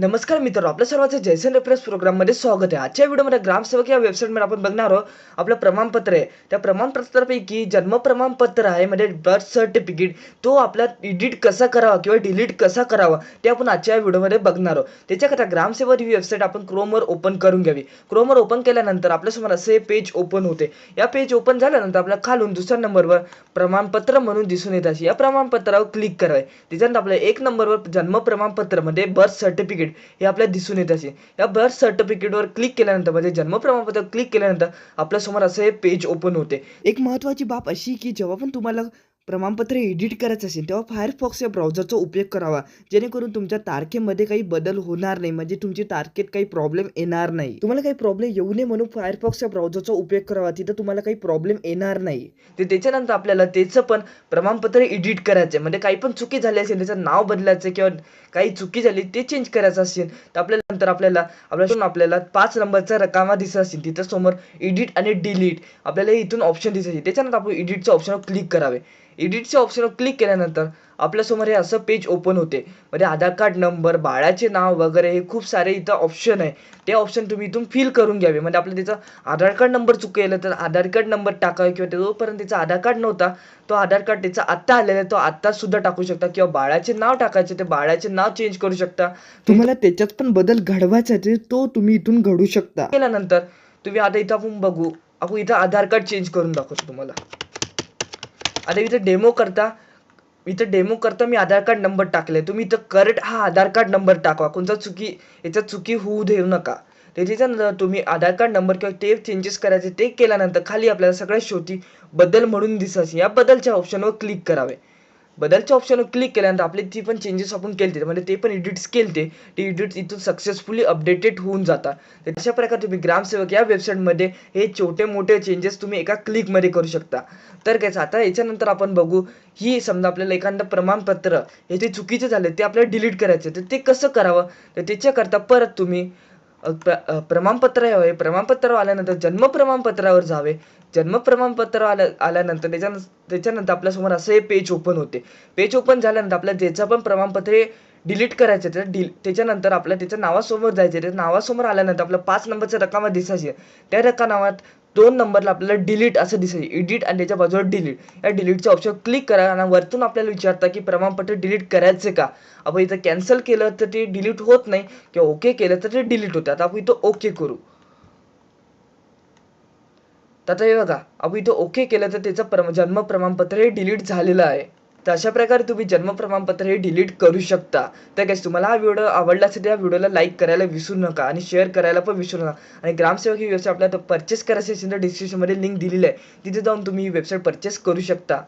नमस्कार मित्रांनो आपल्या सर्वांचं जयसन रेफरन्स प्रोग्राममध्ये स्वागत आहे. आजच्या व्हिडिओमध्ये ग्रामसेवक या वेबसाईटमध्ये आपण बघणार आहोत. आपलं प्रमाणपत्र आहे. त्या प्रमाणपत्रापैकी जन्म प्रमाणपत्र आहे म्हणजे बर्थ सर्टिफिकेट तो आपला एडिट कसा करावा किंवा डिलीट कसा करावा ते आपण आजच्या व्हिडिओमध्ये बघणार आहोत. त्याच्याकरता ग्रामसेवक ही वेबसाईट आपण क्रोमवर ओपन करून घ्यावी. क्रोमवर ओपन केल्यानंतर आपल्यासमोर असे पेज ओपन होते. या पेज ओपन झाल्यानंतर आपल्या खालून दुसऱ्या नंबरवर प्रमाणपत्र म्हणून दिसून येत असे. या प्रमाणपत्रावर क्लिक करावे. त्याच्यानंतर आपल्याला एक नंबरवर जन्म प्रमाणपत्र म्हणजे बर्थ सर्टिफिकेट हे आपल्याला दिसून येत असे. या बर्थ सर्टिफिकेटवर क्लिक केल्यानंतर म्हणजे जन्म प्रमाणपत्र क्लिक केल्यानंतर आपल्यासमोर असं हे पेज ओपन होते. एक महत्त्वाची बाब अशी की जेव्हा पण तुम्हाला प्रमाणपत्र एडिट करायचं असेल तेव्हा फायरफॉक्स या ब्राउझरचा उपयोग करावा. जेणेकरून तुमच्या तारखेमध्ये काही बदल होणार नाही म्हणजे तुमची तारखेत काही प्रॉब्लेम येणार नाही. तुम्हाला काही प्रॉब्लेम येऊ नये म्हणून फायरफॉक्स या ब्राउझरचा उपयोग करावा. तिथं तुम्हाला काही प्रॉब्लेम येणार नाही. ते त्याच्यानंतर आपल्याला त्याचं पण प्रमाणपत्र एडिट करायचं आहे म्हणजे काही पण चुकी झाली असेल त्याचं नाव बदलायचं किंवा काही चुकी झाली ते चेंज करायचं असेल तर आपल्याला नंतर आपल्याला आपल्याला आपल्याला पाच नंबरचा रकामा दिसत असेल तिथं समोर एडिट आणि डिलीट आपल्याला इथून ऑप्शन दिसत असेल. त्याच्यानंतर आपण एडिटचं ऑप्शनवर क्लिक करावे. एडिटच्या ऑप्शनवर क्लिक केल्यानंतर आपल्यासमोर हे असं पेज ओपन होते. म्हणजे आधार कार्ड नंबर बाळाचे नाव वगैरे हे खूप सारे इथं ऑप्शन आहे. ते ऑप्शन तुम्ही इथून फिल करून घ्यावे. म्हणजे आपलं त्याचा आधार कार्ड नंबर चुकलेला तर आधार कार्ड नंबर टाकावे किंवा जोपर्यंत त्याचा आधार कार्ड नव्हता तो आधार कार्ड त्याचा आत्ता आलेला आहे तो आत्ता सुद्धा टाकू शकता. किंवा बाळाचे नाव टाकायचे ते बाळाचे नाव चेंज करू शकता. तुम्हाला त्याच्यात पण बदल घडवायचा आहे तो तुम्ही इथून घडू शकता. केल्यानंतर तुम्ही आता इथं आपण बघू. आपण इथं आधार कार्ड चेंज करून दाखवतो तुम्हाला. आता इथं डेमो करता इथं डेमो करता मी आधार कार्ड नंबर टाकले तुम्ही इथं करेक्ट हा आधार कार्ड नंबर टाकवा. कोणता चुकी याच्यात चुकी होऊ देऊ नका. त्याच्यानंतर तुम्ही आधार कार्ड नंबर किंवा ते चेंजेस करायचे ते केल्यानंतर खाली आपल्याला सगळ्या शेवटी बदल म्हणून दिसायचे या बदलच्या ऑप्शनवर क्लिक करावे. बदलच्या ऑप्शनवर क्लिक केल्यानंतर आपले ती पण चेंजेस आपण केले म्हणजे ते पण एडिट्स केले ते एडिट्स इथून सक्सेसफुली अपडेटेड होऊन जातात. तर अशा प्रकारे तुम्ही ग्रामसेवक या वेबसाईटमध्ये हे छोटे मोठे चेंजेस तुम्ही एका क्लिकमध्ये करू शकता. तर काय आता याच्यानंतर आपण बघू ही समजा आपल्याला एखादं प्रमाणपत्र हे ते चुकीचे झाले ते आपल्याला डिलीट करायचे तर ते कसं करावं? तर त्याच्याकरता परत तुम्ही प्र प्रमाणपत्र हवे प्रमाणपत्र आल्यानंतर जन्म प्रमाणपत्रावर जावे. जन्म प्रमाणपत्र आल्या आल्यानंतर त्याच्यानं त्याच्यानंतर आपल्यासमोर असं हे पेज ओपन होते. पेज ओपन झाल्यानंतर आपल्या ज्याचं पण प्रमाणपत्र डिलीट करायचं त्याचं डिल त्याच्यानंतर आपल्या त्याच्या नावासमोर जायचं त्या नावासमोर आल्यानंतर आपल्या पाच नंबरच्या रकामा दिसायचे. त्या रकानावात दोन नंबरला आपल्याला डिलीट असं दिसेल. एडिट आणि त्याच्या बाजूला डिलीट या डिलीटच्या ऑप्शन क्लिक करा आणि वरतून आपल्याला विचारता की प्रमाणपत्र डिलीट करायचं का? आपण इथं कॅन्सल केलं तर ते डिलीट होत नाही किंवा ओके केलं तर ते डिलीट होतं. आता आपण इथं ओके करू. तर आता हे बघा. आपण इथं ओके केलं तर त्याचं प्र जन्म प्रमाणपत्र हे डिलीट झालेलं आहे. तर अशा प्रकारे तुम्ही जन्म प्रमाणपत्र हे डिलीट करू शकता. तर गॅस तुम्हाला हा व्हिडिओ आवडला असेल तर या व्हिडिओला लाईक करायला विसरू नका आणि शेअर करायला पण विसरू नका. आणि ग्रामसेवक ही व्यवसाय आपल्याला परचेस करायची असेल तर डिस्क्रिप्शनमध्ये लिंक दिलेली आहे. तिथे जाऊन तुम्ही ही वेबसाईट परचेस करू शकता.